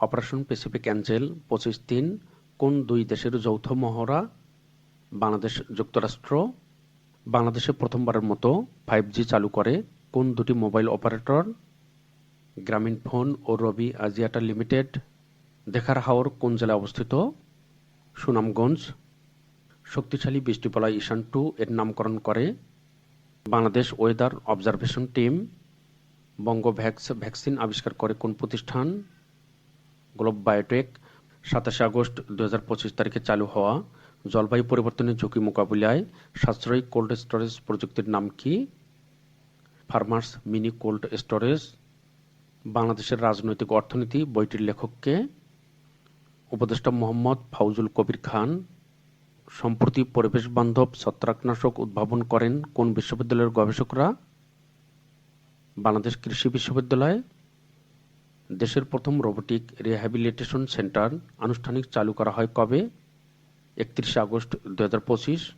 Operation Pacific Angel পঁচিশ তিন, কোন দুই দেশের যৌথ মহড়া? বাংলাদেশ যুক্তরাষ্ট্র। বাংলাদেশে প্রথমবারের মতো ফাইভ জি চালু করে কোন দুটি মোবাইল অপারেটর? গ্রামীণ ফোন ও রবি আজিয়াটা লিমিটেড। দেখার হাওর কোন জেলায় অবস্থিত? সুনামগঞ্জ। শক্তিশালী বৃষ্টিপলা ঈশান টু এর নামকরণ করে Bangladesh weather observation team Banga Bangavax vaccine আবিষ্কার করে কোন প্রতিষ্ঠান? গ্লোব বায়োটেক সাতাশে আগস্ট দুই হাজার পঁচিশ তারিখে চালু হওয়া জলবায়ু পরিবর্তনের ঝুঁকি মোকাবিলায় সাশ্রয়ী কোল্ড স্টোরেজ প্রযুক্তির নাম কি? Farmers mini cold storage. বাংলাদেশের রাজনৈতিক অর্থনীতি বইটির লেখককে উপদেষ্টা মোহাম্মদ ফাউজুল কবির খান। সম্প্রতি পরিবেশ বান্ধব ছত্রাকনাশক উদ্ভাবন করেন কোন বিশ্ববিদ্যালয়ের গবেষকরা? বাংলাদেশ কৃষি বিশ্ববিদ্যালয়। দেশের প্রথম রোবোটিক রিহ্যাবিলিটেশন সেন্টার আনুষ্ঠানিক চালু করা হয় কবে? একত্রিশে আগস্ট দু হাজার পঁচিশ।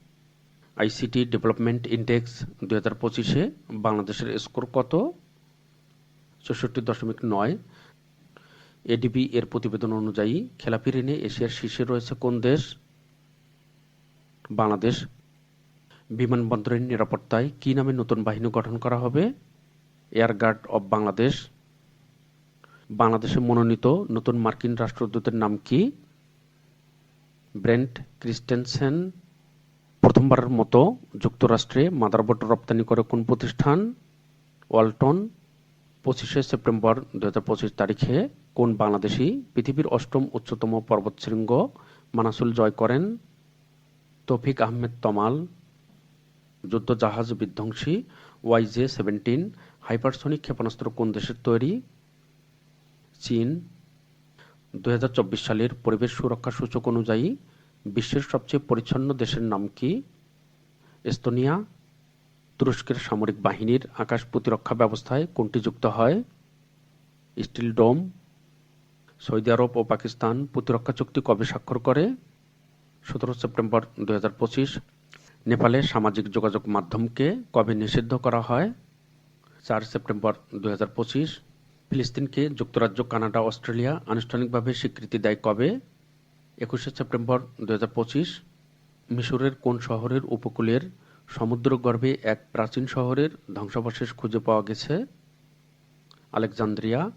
আইসিটি ডেভেলপমেন্ট ইন্ডেক্স দু হাজার পঁচিশে বাংলাদেশের স্কোর কত? চৌষট্টি দশমিক নয়। এডিবি এর প্রতিবেদন অনুযায়ী খেলাপি ঋণে এশিয়ার শীর্ষে রয়েছে কোন দেশ? বাংলাদেশ। বিমানবন্দরের নিরাপত্তায় কি নামে নতুন বাহিনী গঠন করা হবে? Air guard of Bangladesh. বাংলাদেশে মনোনীত নতুন মার্কিন রাষ্ট্রদূতের নাম কি? Brent Christensen. প্রথমবারের মতো যুক্তরাষ্ট্রে মাদারবোর্ড রপ্তানি করে কোন প্রতিষ্ঠান? ওয়ালটন। পঁচিশে সেপ্টেম্বর দু হাজার পঁচিশ তারিখে কোন বাংলাদেশি পৃথিবীর অষ্টম উচ্চতম পর্বতশৃঙ্গ মানাসুল জয় করেন? তৌফিক আহমেদ তমাল। যুদ্ধ জাহাজ বিধ্বংসী ওয়াইজে সেভেন্টিন। হাইপারসনিক ক্ষেপণাস্ত্র কোন দেশের তৈরি? চীন দু হাজার চব্বিশ সালের পরিবেশ সুরক্ষা সূচক অনুযায়ী বিশ্বের সবচেয়ে পরিচ্ছন্ন দেশের নাম কি? এস্তোনিয়া। তুরস্কের সামরিক বাহিনীর আকাশ প্রতিরক্ষা ব্যবস্থায় কোনটি যুক্ত হয়? Steel dome. সৌদি আরব ও পাকিস্তান প্রতিরক্ষা চুক্তি কবে স্বাক্ষর করে? সতেরো সেপ্টেম্বর দু হাজার পঁচিশ। নেপালে সামাজিক যোগাযোগ মাধ্যমকে কবে নিষিদ্ধ করা হয়? চার সেপ্টেম্বর দু হাজার পঁচিশ। ফিলিস্তিনকে যুক্তরাজ্য, কানাডা, অস্ট্রেলিয়া আনুষ্ঠানিকভাবে স্বীকৃতি দেয় কবে? একুশে সেপ্টেম্বর দু হাজার পঁচিশ, মিশরের কোন শহরের উপকূলের সমুদ্রগর্ভে এক প্রাচীন শহরের ধ্বংসাবশেষ খুঁজে পাওয়া গেছে? আলেকজান্দ্রিয়া